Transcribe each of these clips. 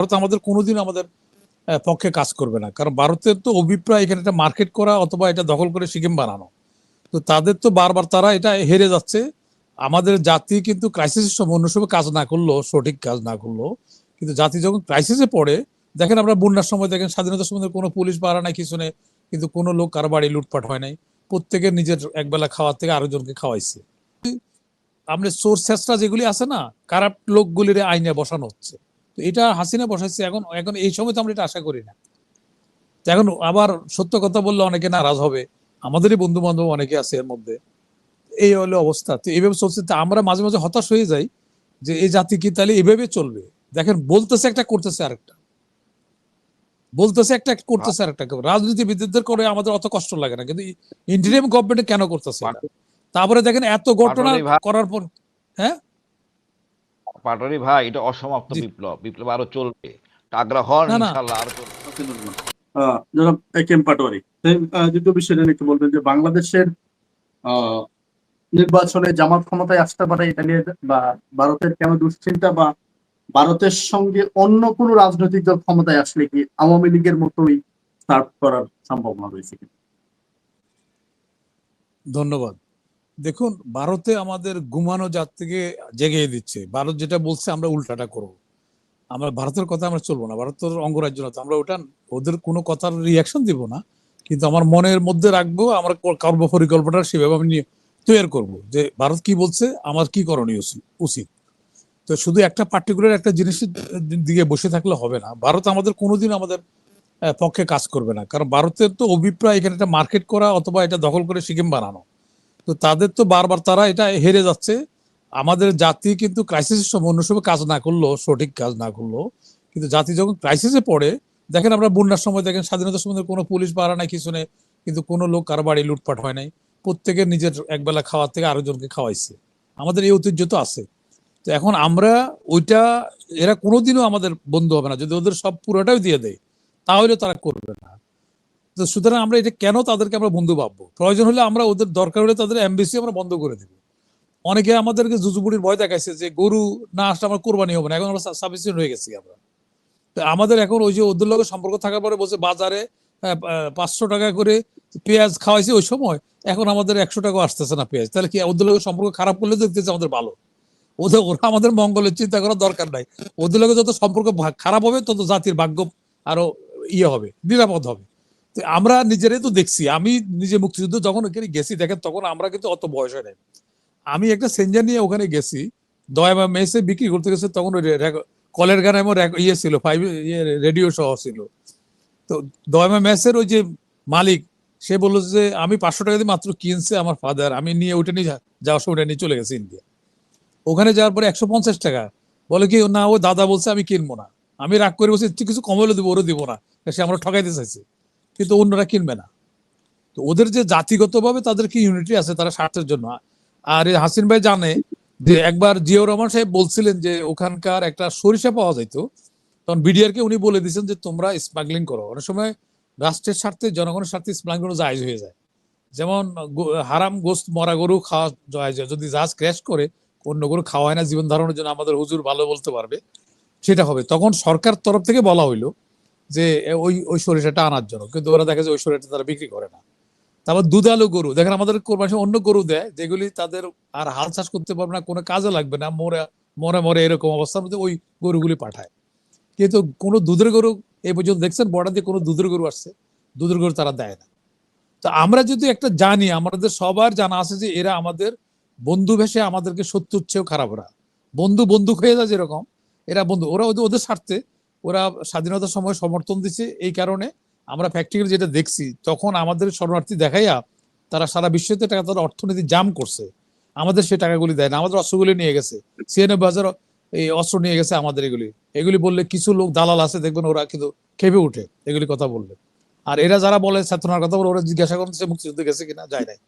ভারত আমাদের কোনোদিন আমাদের পক্ষে কাজ করবে না। কারণ ভারতের তো অভিপ্রায় এখানে একটা মার্কেট করা অথবা এটা দখল করে সিকিম বানানো। তো তাদের তো বারবার তারা এটা হেরে যাচ্ছে। আমাদের জাতি কিন্তু ক্রাইসিসের সময় অন্য সময় কাজ না করল সঠিক কাজ না করল কিন্তু জাতি যখন ক্রাইসিসে পড়ে, দেখেন আমরা বন্যার সময় দেখেন স্বাধীনতার সময় কোনো পুলিশ পাহারা নাই, কিছু নেই, কিন্তু কোনো লোক কারও বাড়ি লুটপাট হয় নাই। প্রত্যেকের নিজের একবেলা খাওয়ার থেকে আরেকজনকে খাওয়াইছে। আমরা সোর্স চেষ্টা যেগুলি আছে না কারাপ্ট লোকগুলির আইনে বসানো হচ্ছে। তো এটা হাসিনা বসাইছে এখন এখন এই সময় তো আমরা এটা আশা করি না। এখন আবার সত্য কথা বললে অনেকে নারাজ হবে। আমাদেরই বন্ধু বান্ধব অনেকে আছে এর মধ্যে। এই হলো অবস্থা। তো এইভাবে চলছে তো আমরা মাঝে মাঝে হতাশ হয়ে যাই যে এই জাতি কি তাহলে এভাবে চলবে? দেখেন বলতেছে একটা করতেছে আরেকটা। বলতেছে একটা করতেছে আরেকটা। রাজনীতিবিদদের করে আমাদের অত কষ্ট লাগে না কিন্তু ইন্ডিয়ান গভর্নমেন্ট কেন করতেছে তারপরে দেখেন এত ঘটনা করার পর হ্যাঁ? পাটোয়ারি ভাই এটা অসমাপ্ত বিপ্লব। বিপ্লব আরও চলবে। টাগরা হন না। আরও চলবে। জনাব পাটোয়ারি। দ্বিতীয় বিষয়টা একটু বলবেন যে বাংলাদেশের নির্বাচনে জামাত ক্ষমতায় আসতে পারে এটা নিয়ে বা ভারতের কেন দুশ্চিন্তা বা ভারতের সঙ্গে অন্য কোনো রাজনৈতিক দল ক্ষমতায় আসলে কি আওয়ামী লীগের মতোই সার্ভ করার সম্ভাবনা রয়েছে? ধন্যবাদ। দেখুন, ভারতে আমাদের ঘুমানো জাত থেকে জেগিয়ে দিচ্ছে। ভারত যেটা বলছে, আমরা উল্টাটা করব। আমরা, ভারতের কথা আমরা চলবো না, ভারতের অঙ্গরাজ্য না আমরা ওটা, ওদের কোনো কথার রিয়াকশন দিব না। কিন্তু আমার মনের মধ্যে রাখব, আমার কর- কর্ম পরিকল্পনাটা সেভাবে আমি তৈরি করব যে, ভারত কি বলছে, আমার কি করণীয় উচি- উচিত। তো শুধু একটা পার্টিকুলার একটা জিনিসের দিকে বসে থাকলে হবে না। ভারত আমাদের কোনোদিন আমাদের পক্ষে কাজ করবে না। কারণ ভারতের তো অভিপ্রায় এখানে একটা মার্কেট করা অথবা এটা দখল করে সিকিম বানানো। তো তাদের তো বারবার তারা এটা হেরে যাচ্ছে। আমাদের জাতি কিন্তু ক্রাইসিসের সময় অন্য কাজ না করল সঠিক কাজ না করল কিন্তু জাতি যখন ক্রাইসিসে পড়ে, দেখেন আমরা বন্যার সময় দেখেন স্বাধীনতার সময় কোনো পুলিশ পাহারা নাই, কিছু নেই, কিন্তু কোনো লোক কারও বাড়ি লুটপাট হয় নাই। প্রত্যেকের নিজের একবেলা খাওয়ার থেকে আরেকজনকে খাওয়াইছে। আমাদের এই ঐতিহ্য তো আছে। তো এখন আমরা ওইটা, এরা কোনোদিনও আমাদের বন্ধু হবে না। যদি ওদের সব পুরোটাই দিয়ে দেয়, তাহলে তারা করবে না। তো সুতরাং আমরা এটা কেন তাদেরকে আমরা বন্ধু ভাববো? প্রয়োজন হলে আমরা ওদের দরকার হলে তাদের এমবিসি আমরা বন্ধ করে দেবো। অনেকে আমাদেরকে জুজুবুড়ির ভয় দেখাইছে যে গরু না আসলে আমার কোরবানি হবে না, এখন আমরা সাফিসিয়েন্ট হয়ে গেছি আমরা। তো আমাদের এখন ওই যে ওদের লগে সম্পর্ক থাকার পরে বলছে বাজারে পাঁচশো টাকা করে পেঁয়াজ খাওয়াইছে ওই সময়, এখন আমাদের একশো টাকা আসতেছে না পেঁয়াজ। তাহলে কি ওদের লগে সম্পর্ক খারাপ করলে দেখতেছে আমাদের ভালো? ওদের, ওরা আমাদের মঙ্গলের চিন্তা করার দরকার নাই। ওদের লগে যত সম্পর্ক খারাপ হবে, তত জাতির ভাগ্য আরও ইয়ে হবে, নিরাপদ হবে। আমরা নিজেরাই তো দেখছি, আমি নিজে মুক্তিযুদ্ধ যখন ওখানে গেছি, দেখেন তখন আমরা কিন্তু অত বয়স হয় নাই। আমি একটা সেঞ্জার নিয়ে ওখানে গেছি দয়ামা মেসে বিক্রি করতে গেছে, তখন ওই কলের গান আমার ইয়ে ছিল ফাইভ ইয়ে রেডিও সহ ছিল। তো দয়ামা মেসের ওই যে মালিক, সে বলল যে, আমি পাঁচশো টাকা দিয়ে মাত্র কিনছে আমার ফাদার আমি নিয়ে ওটা নিয়ে যাওয়ার সময় ওটা নিয়ে চলে গেছি ইন্ডিয়া ওখানে যাওয়ার পরে একশো পঞ্চাশ টাকা। বলে কি, না, ও দাদা বলছে আমি কিনবো না। আমি রাগ করে বলছি কিছু কমলে দিব, ওরও দিব না। সে আমরা ঠকাইতে চাইছে। কিন্তু অন্যরা কিনবে না। তো ওদের যে জাতিগতভাবে তাদের কি ইউনিটি আছে, তারা স্বার্থের জন্য। আর হাসিন ভাই জানে যে একবার জিয়াউর রহমান সাহেব বলছিলেন যে ওখানকার একটা সরিষা পাওয়া যাইতো, তখন বিডিআর কে উনি বলে দিয়েছেন যে তোমরা স্মাগলিং করো। অনেক সময় রাষ্ট্রের স্বার্থে, জনগণের স্বার্থে স্মাগলিং জায়জ হয়ে যায়। যেমন হারাম গোস্ত, মরা গরু খাওয়া যায় যদি জাহাজ ক্র্যাশ করে, অন্য গরু খাওয়া হয় না, জীবন ধারণের জন্য আমাদের হুজুর ভালো বলতে পারবে, সেটা হবে। তখন সরকার তরফ থেকে বলা হইল যে ওই ওই সরিষাটা আনার জন্য। কিন্তু ওরা দেখে যে ওই সরিষাটা তারা বিক্রি করে না। তারপর দুধালো গরু। দেখেন আমাদের কোরবানি অন্য গরু দেয়, যেগুলি তাদের আর হাল চাষ করতে পারবে না, কোনো কাজে লাগবে না, মরে মরে মরে এরকম অবস্থার মধ্যে ওই গরুগুলি পাঠায়। কিন্তু কোনো দুধের গরু এই পর্যন্ত দেখছেন, বর্ডার দিয়ে কোনো দুধের গরু আসছে, দুধের গরু তারা দেয় না। তো আমরা যদি একটা জানি, আমাদের সবার জানা আছে যে এরা আমাদের বন্ধু ভেসে আমাদেরকে শত্রুর চেয়েও খারাপ ওরা। বন্ধু বন্দুক হয়ে যায় যেরকম, এরা বন্ধু, ওরা ওদের স্বার্থে ওরা স্বাধীনতার সময় সমর্থন দিচ্ছে এই কারণে আমরা প্র্যাকটিক্যাল যেটা দেখছি, তখন আমাদের শরণার্থী দেখাইয়া তারা সারা বিশ্বতে টাকা তাদের অর্থনীতি জাম করছে। আমাদের সে টাকাগুলি দেয় না, আমাদের অস্ত্রগুলি নিয়ে গেছে। সিএনএ বাজার, এই অস্ত্র নিয়ে গেছে আমাদের এগুলি। এগুলি বললে কিছু লোক দালাল আছে, দেখবেন ওরা কিন্তু খেপে উঠে এগুলি কথা বললে। আর এরা যারা বলে ছাত্রনার কথা বলে, ওরা জিজ্ঞাসা করেন সে মুক্তিযুদ্ধে গেছে কিনা, যায় নাই।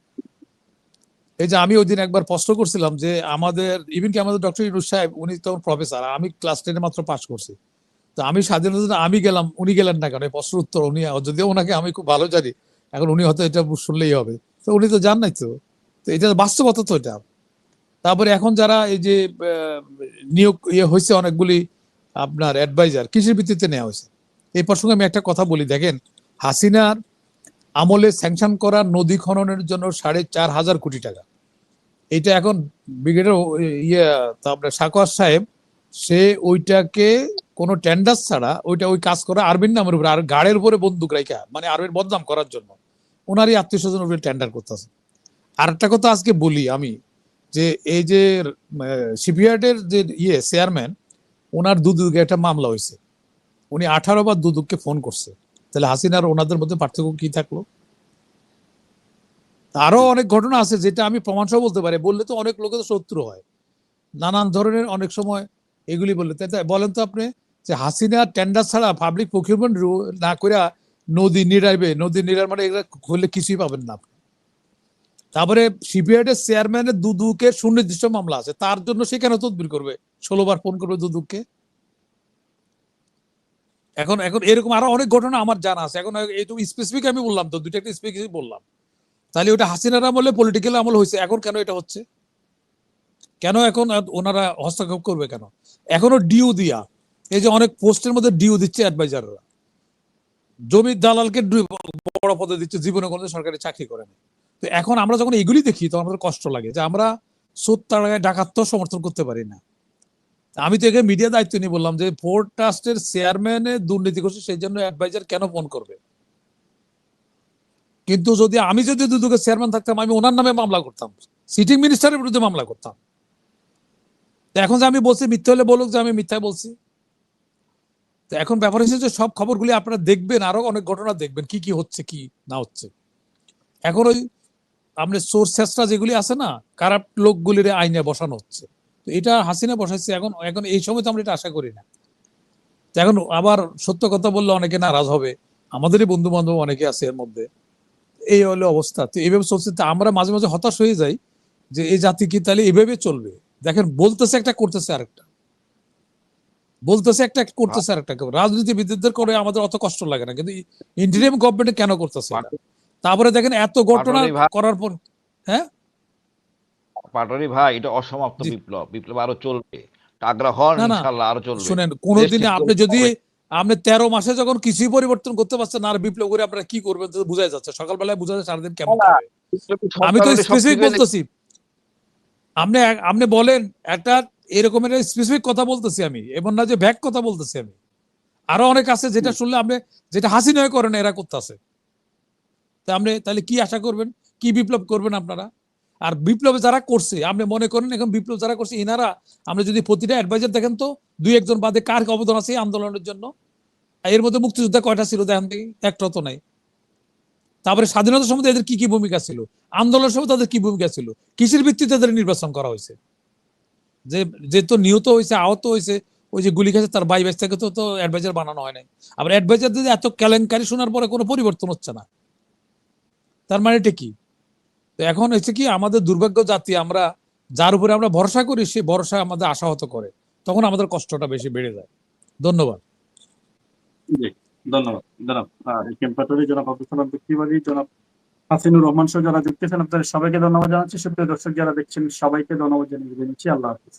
এই যে আমি ওই দিন একবার প্রশ্ন করছিলাম যে আমাদের ইভেন কি আমাদের ডক্টর ইউনুস সাহেব, উনি তখন প্রফেসর আমি ক্লাস টেনে মাত্র পাশ করছি। তো আমি স্বাধীনতা আমি গেলাম, উনি গেলেন না কেন? প্রশ্ন উত্তর উনি, যদিও ওনাকে আমি খুব ভালো জানি, এখন উনি হয়তো এটা শুনলেই হবে। তো উনি তো জান নাই তো। তো এটা বাস্তবতা তো এটা। তারপরে এখন যারা এই যে নিয়োগ ইয়ে হয়েছে অনেকগুলি আপনার অ্যাডভাইজার কৃষির ভিত্তিতে নেওয়া হয়েছে। এই প্রসঙ্গে আমি একটা কথা বলি, দেখেন, হাসিনার আমলে স্যাংশন করা নদী খননের জন্য সাড়ে চার হাজার কোটি টাকা। এটা এখন ব্রিগেডের ইয়ে তা আপনার সাকোয়ার সাহেব, সে ওইটাকে কোনো টেন্ডার ছাড়া ওইটা ওই কাজ করে আর্মির নামের উপরে, আর গাড়ের উপরে বন্দুক রাখা মানে আর্মির বদনাম করার জন্য। ওনারই আত্মীয় স্বজন উপরে টেন্ডার করতেছে। আর একটা কথা আজকে বলি আমি, যে এই যে শিপইয়ার্ডের যে ইয়ে চেয়ারম্যান ওনার দুদুকে একটা মামলা হয়েছে। উনি আঠারো বার দুদুককে ফোন করছে। তাহলে হাসিনার ওনাদের মধ্যে পার্থক্য কি থাকল? আরও অনেক ঘটনা আছে যেটা আমি প্রমাণ সহ বলতে পারি। বললে তো অনেক লোকের শত্রু হয়। নানান ধরনের অনেক সময় এগুলি বললে। তাই বলেন তো আপনি। যে হাসিনা টেন্ডার ছাড়া পাবলিক প্রকিউরমেন্ট না করে নদী নিরাইবে নদী নিরার মানে এগুলো করলে কিছুই পাবেন না তারপরে সিপিআইডের চেয়ারম্যানের দুদুকে সুনির্দিষ্ট মামলা আছে। তার জন্য সে কেন তদবির করবে? ষোলো বার ফোন করবে দুদুককে এখন এখন এরকম আরও অনেক ঘটনা আমার জানা আছে। এখন এইটুকু স্পেসিফিক আমি বললাম তো, দুইটা একটা স্পেসিফিক বললাম। তাহলে ওটা হাসিনার আমলে পলিটিক্যাল আমল হয়েছে। এখন কেন এটা হচ্ছে? কেন এখন ওনারা হস্তক্ষেপ করবে কেন? এখনও ডিউ দিয়া। এই যে অনেক পোস্টের মধ্যে ডিউ দিচ্ছে অ্যাডভাইজাররা জমির দালালকে বড় পদে দিচ্ছে, জীবনে কোনো সরকারি চাকরি করে না। তো এখন আমরা যখন এগুলি দেখি, তখন আমাদের কষ্ট লাগে যে আমরা সত্যাগায় ডাকাত সমর্থন করতে পারি না। আমি তো এখানে মিডিয়া দায়িত্ব নিয়ে বললাম যে পোর্ট ট্রাস্টের চেয়ারম্যানে দুর্নীতি করছে, সেই জন্য অ্যাডভাইজার কেন ফোন করবে? কিন্তু যদি আমি যদি দুদুকের চেয়ারম্যান থাকতাম, আমি ওনার নামে মামলা করতাম। সিটিং মিনিস্টারের বিরুদ্ধে মামলা করতাম। এখন যে আমি বলছি, মিথ্যা হলে বলুক যে আমি মিথ্যায় বলছি। তো এখন ব্যাপার হচ্ছে যে সব খবরগুলি আপনারা দেখবেন, আরও অনেক ঘটনা দেখবেন, কি কি হচ্ছে, কি না হচ্ছে। এখন ওই আপনি সোর্স চেষ্টা যেগুলি আছে না কারাপ্ট লোকগুলির আইনে বসানো হচ্ছে। তো এটা হাসিনা বসাইছে, এখন এখন এই সময় তো আমরা এটা আশা করি না। এখন আবার সত্য কথা বললে অনেকে নারাজ হবে, আমাদেরই বন্ধু বান্ধব অনেকে আছে এর মধ্যে। এই হলো অবস্থা। তো এইভাবে চলছে, তো আমরা মাঝে মাঝে হতাশ হয়ে যাই যে এই জাতি কি তাহলে এভাবে চলবে? দেখেন, বলতেছে একটা, করতেছে আরেকটা। বলতেছে একটা করতেছে আর আরেকটা। রাজনীতিবিদদের করে আমাদের অত কষ্ট লাগে না কিন্তু ইন্ডিয়ান গভর্নমেন্ট কেন করতেছে তারপরে দেখেন এত ঘটনা করার পর হ্যাঁ? পাটোয়ারি ভাই এটা অসমাপ্ত বিপ্লব। বিপ্লব আরও চলবে। টাগরা হন না। আরও চলবে। শুনেন কোনোদিনে আপনি যদি আপনি তেরো মাসে যখন কিছুই পরিবর্তন করতে পারছেন না আর বিপ্লব করে আপনারা কি করবেন তো বোঝাই যাচ্ছে। সকালবেলায় বোঝা যাচ্ছে সারাদিন কেমন আমি তো স্পেসিফিক বলতেছি। আপনি আপনি বলেন একটা এরকমের স্পেসিফিক কথা বলতেছি আমি এমন না যে ব্যাক কথা বলতেছি আমি। আরও অনেক আছে যেটা শুনলে আপনি যেটা হাসি নয় করেন এরা করতেছে। তা আপনি তাহলে কি আশা করবেন? কি বিপ্লব করবেন আপনারা? আর বিপ্লব যারা করছে আপনি মনে করেন এখন বিপ্লব যারা করছে ইনারা আপনি যদি প্রতিটা অ্যাডভাইজার দেখেন তো দুই একজন বাদে কার অবদান আছে আন্দোলনের জন্য? এর মধ্যে মুক্তিযোদ্ধা কয়টা ছিল দেখেন দেখি একটা তো নাই। তারপরে স্বাধীনতার সময় এদের কি কি ভূমিকা ছিল? আন্দোলনের সময় তাদের কি ভূমিকা ছিল? কিসের ভিত্তিতে তাদের নির্বাচন করা হয়েছে? যে যে নিহত হয়েছে আহত হয়েছে ওই যে গুলি খেয়েছে তার বাইশ থেকে তো তো অ্যাডভাইজার বানানো হয় নাই। আবার অ্যাডভাইজার যদি এত কেলেঙ্কারি শোনার পরে কোনো পরিবর্তন হচ্ছে না। তার মানে এটা কি? তো এখন হচ্ছে কি, আমাদের দুর্ভাগ্য জাতি, আমরা যার উপরে আমরা ভরসা করি, সে ভরসা আমাদের আশাহত করে। তখন আমাদের কষ্টটা বেশি বেড়ে যায়। ধন্যবাদ। ধন্যবাদ। জনাব জনাব হাসিনুর রহমান সহ যারা যুক্ত আছেন, আপনাদের সবাইকে ধন্যবাদ জানাচ্ছি। সুপ্রিয় দর্শক, যারা দেখছেন, সবাইকে ধন্যবাদ জানিয়ে দিচ্ছি আল্লাহ হাফিজ।